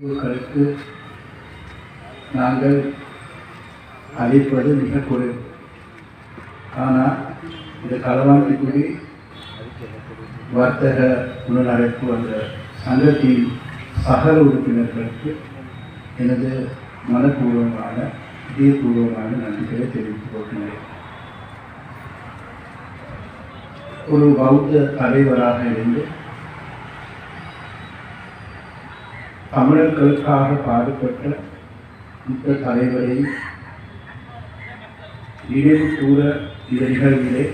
களுக்கு நாங்கள் அளிப்பது மிக குறை. ஆனால் இந்த களவாண்டிக்குடி வர்த்தக புலனடைப்பு அந்த சங்கத்தின் சகல உறுப்பினர்களுக்கு எனது மனப்பூர்வமான இதயபூர்வமான நன்றிகளை தெரிவித்துக் கொள்கிறேன். ஒரு பௌத்த தலைவராக இருந்து தமிழர்களுக்காக பாடுபட்ட இந்த தலைவரை நினைவு கூற இந்த நிகழ்விலே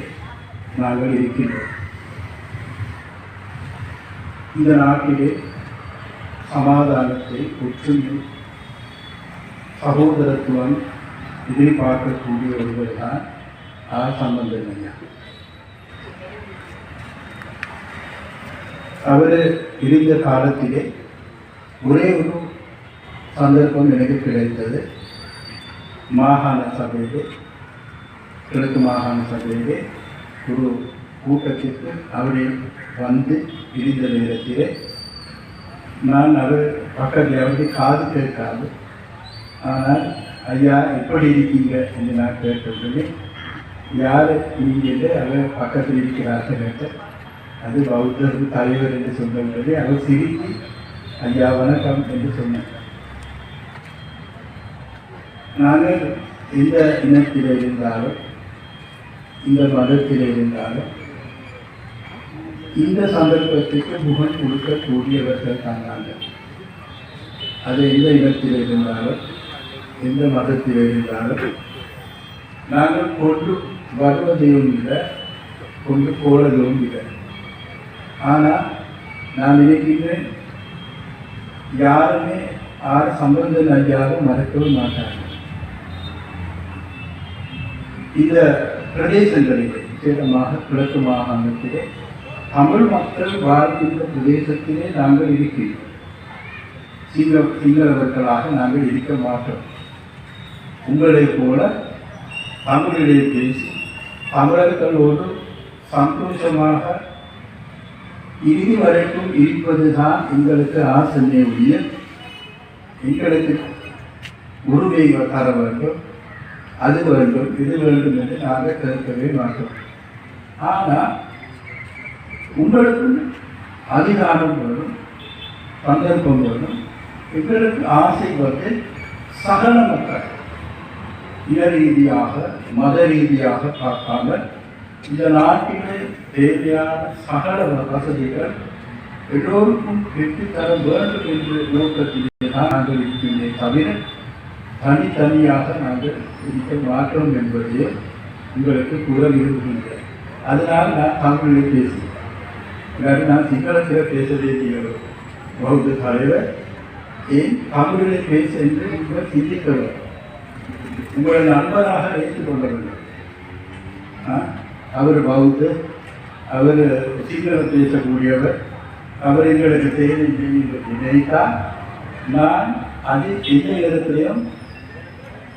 நாங்கள் இருக்கின்றோம். இந்த நாட்டிலே சமாதானத்தை ஒற்றுமை சகோதரத்துவம் எதிர்பார்க்கக்கூடிய ஒருவர் தான் ஆ சம்பந்தன் ஐயா. அவர் இருந்த காலத்திலே ஒரே ஒரு சந்தர்ப்பம் எனக்கு கிடைத்தது. மாகாண சபையிலே கிழக்கு மாகாண சபையிலே ஒரு கூட்டத்திற்கு அவரை வந்து இருந்த நேரத்திலே நான் அவர் பக்கத்தில் அவருக்கு காது கேட்காது. ஆனால் ஐயா எப்படி இருக்கீங்க? என்று நான் கேட்டவுடனே யார்? நீங்கள் அவர் பக்கத்தில் இருக்கிறார்கள். கேட்ட அது பௌத்தர் தலைவர் என்று சொன்னவுடனே அவர் சிரித்து ஐயா வணக்கம் என்று சொன்னேன். நாங்கள் எந்த இனத்தில் இருந்தாலும் இந்த மதத்தில் இருந்தாலும் இந்த சந்தர்ப்பத்துக்கு முகம் கொடுக்கக்கூடியவர்கள் தான் நாங்கள். அது எந்த இனத்தில் இருந்தாலும் எந்த மதத்தில் இருந்தாலும் நாங்கள் கொண்டு வருவதையும் இல்லை கொண்டு போவதும் இல்லை ஆனால் நான் நினைக்கின்றேன் யாருமே ஆறு சம்பந்தம் ஐயாவும் மறக்கவே மாட்டாங்க. இந்த பிரதேசங்களிலே விசேடமாக கிழக்கு மாகாணத்திலே தமிழ் மக்கள் வாழ்கின்ற பிரதேசத்திலே நாங்கள் இருக்கிறோம். சிங்கள சிங்களவர்களாக நாங்கள் இருக்க மாட்டோம். உங்களைப் போல தமிழிலே பேசி தமிழர்களோடு சந்தோஷமாக இறுதி வரைக்கும் இருப்பதுதான் எங்களுக்கு ஆசனை உடைய எங்களுக்கு உரிமை தர வேண்டும் அது வேண்டும் இது வேண்டும் என்று நாங்கள் கேட்கவே மாட்டோம். ஆனால் உங்களுக்கு அதிகாரம் வரும் சந்தர்ப்பம் வரும் எங்களுக்கு ஆசை வந்து சகல மக்கள் இன ரீதியாக மத ரீதியாக பார்க்காமல் இந்த நாட்டிலே தேவையான சகல வசதிகள் எல்லோருக்கும் பெற்றுத்தர வேண்டும் என்ற நோக்கத்திலே தான் நாங்கள் இருக்கின்றே தவிர தனித்தனியாக நாங்கள் இருக்க மாற்றோம் என்பதையே உங்களுக்கு கூற விரும்புகின்றேன். அதனால் நான் தமிழில் பேசுகிறேன். இல்லாட்டி நான் சிங்களத்தில் பேச வேண்டிய பௌத்த தலைவர் ஏன் தமிழிலே பேச என்று நீங்கள் சிந்தித்தவர் உங்களை நண்பராக ஏற்றுக்கொள்ள வேண்டும் அவர் பௌத்த அவர் சிங்களம் பேசக்கூடியவர். அவர் எங்களுக்கு தேவை நினைத்தால் நான் அது எந்த இடத்துலையும்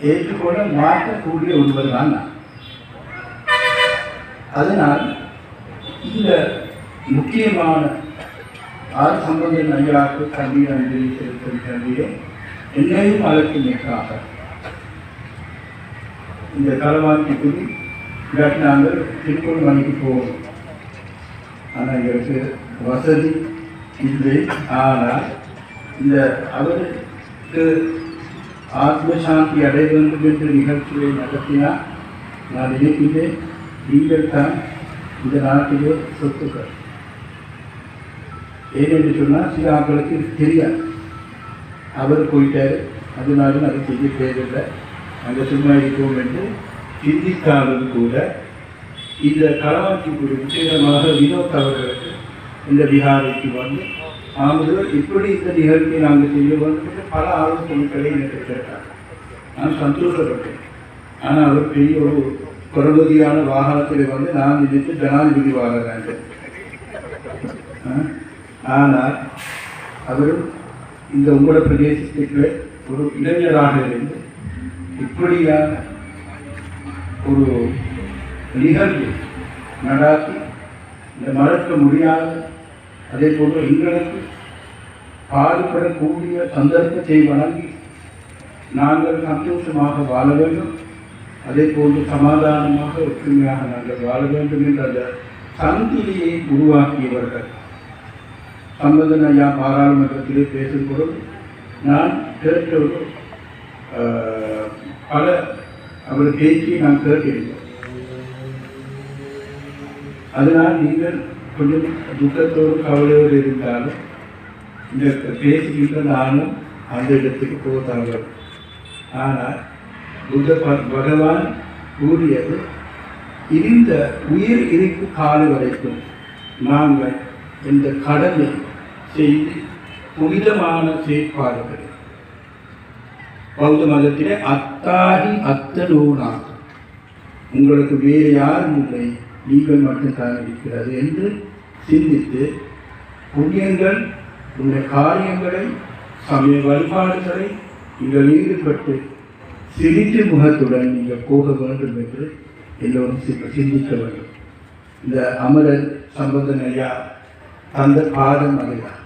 ஏற்றுக்கொள்ள மாற்றக்கூடிய ஒருவர் தான் நான். அதனால் இந்த முக்கியமான ஆறு சம்பந்தன் ஐயாவுக்கு கல்வி அஞ்சலி செலுத்தும் கல்வியை என்னையும் அழைக்குமைக்காக இந்த களவாக்கி குறி இல்லாட்டி நாங்கள் திருப்பூர் மணிக்கு போவோம். ஆனால் எங்களுக்கு வசதி இல்லை. ஆனால் இந்த அவருக்கு ஆத்மசாந்தி அடைய வேண்டும் என்று நிகழ்ச்சியை நடத்தினால் நான் நினைக்கின்றேன் நீங்கள் தான் இந்த நாட்டிலே சொத்துக்கள். ஏனென்று சொன்னால் சில ஆட்களுக்கு தெரியாது. அவர் போயிட்டார். அதனாலும் அது செய்ய தேவையில்லை. அங்கே சும்மா இருக்கோம் என்று சிந்தித்தாலும் கூட இந்த களவாக்கி குழு வினோத் அவர்களுக்கு இந்த விகாரைக்கு வந்து நாங்கள் எப்படி இந்த நிகழ்ச்சியை நாங்கள் செய்ய வேண்டும் பல ஆலோசனைகளை எனக்கு கேட்டார் நான் சந்தோஷப்பட்டேன். ஆனால் அவர் பெரிய ஒரு குரபதியான வாகனத்தில் வந்து நான் நினைத்து ஜனாதிபதி வாகனம் ஆனால் அவரும் இந்த உங்களோட பிரதேசத்துக்கு ஒரு இளைஞராக இருந்து இப்படியான ஒரு நிகழ்வு நடாத்தி இந்த மறக்க முடியாத அதே போன்று எங்களுக்கு பாடுபடக்கூடிய சந்தர்ப்பத்தை வழங்கி நாங்கள் சந்தோஷமாக வாழ வேண்டும். அதே போன்று சமாதானமாக ஒற்றுமையாக நாங்கள் வாழ வேண்டும் என்ற அந்த சந்திரியை உருவாக்கியவர்கள். சம்பந்தன் ஐயா பாராளுமன்றத்திலே பேசும்போது நான் கேட்ட பல அவர் பேச்சு நான் கேட்டிருக்கோம் அதனால் நீங்கள் கொஞ்சம் துக்கத்தோடு கவலையோடு இருந்தாலும் இந்த பேசுகின்ற நானும் அந்த இடத்துக்கு போதாங்க ஆனால் புத்த பகவான் கூறியது இந்த உயிர் இருக்கும் கால வரைக்கும். நாங்கள் இந்த கடமை செய்து புனிதமான செயற்பாடுகள். பௌத்த மதத்திலே அத்தாகி அத்தனோனா உங்களுக்கு வேறு யாரும் இல்லை. நீங்கள் மட்டும்தான் இருக்கிறது என்று சிந்தித்து புண்ணியங்கள் உங்கள் காரியங்களை சமய வழிபாடுகளை நீங்கள் ஈடுபட்டு சிரித்து முகத்துடன் நீங்கள் போக வேண்டும் என்று எல்லோரும் சிந்திக்க வேண்டும். இந்த அமரர் சம்பந்தனையா தந்த பாதம் அதுதான்.